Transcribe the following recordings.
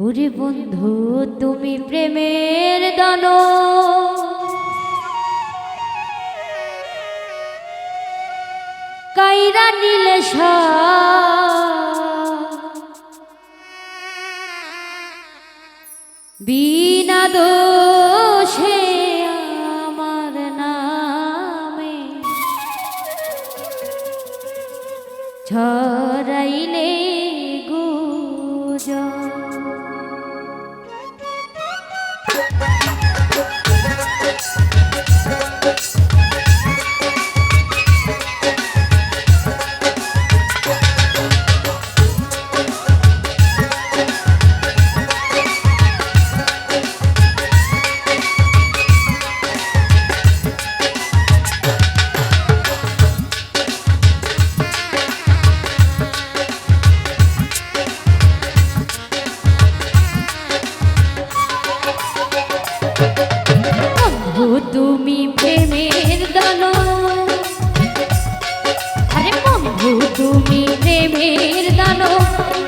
ওরে বন্ধু তুমি প্রেমের দান কাইরা নিলে বিনা দোষ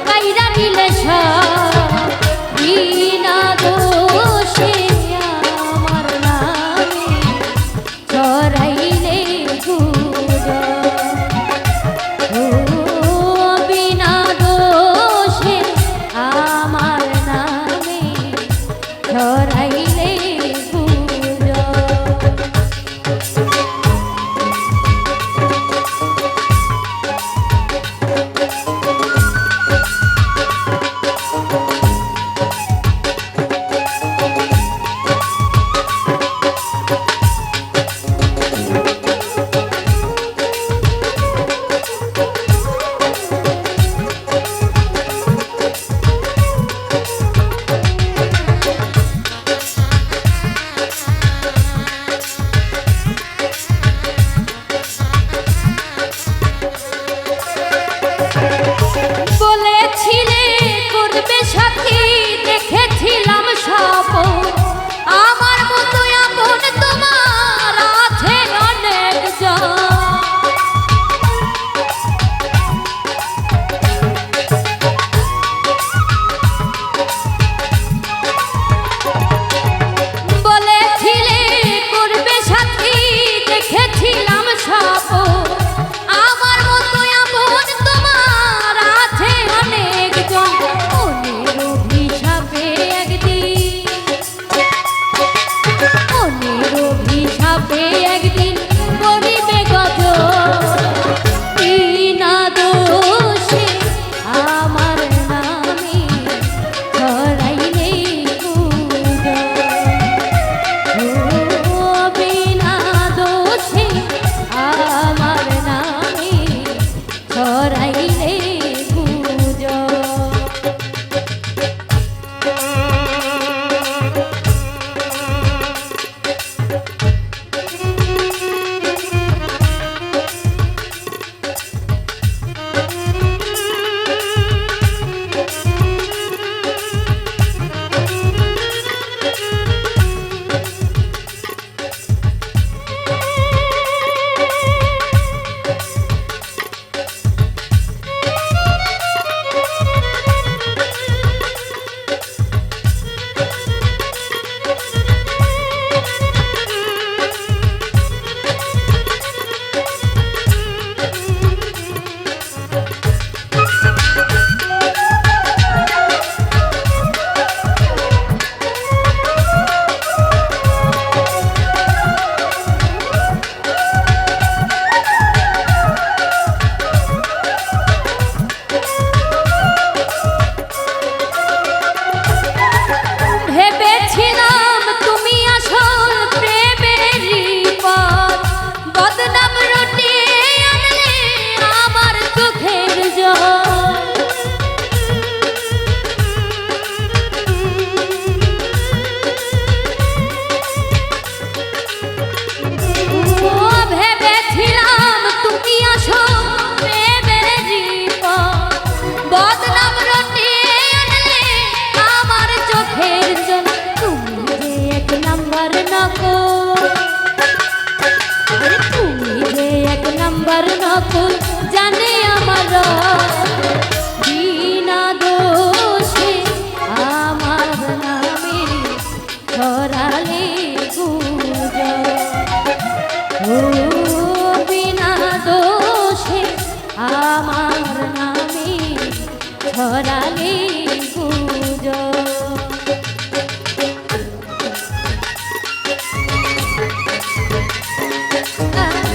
কাইরা নিলে সব। নকল তুমি যে এক নাম্বার নকল জানে আমার বিনা দোষে আমার নামে ধরালে গুজ আমার নামে ধরালি পুজো Uh.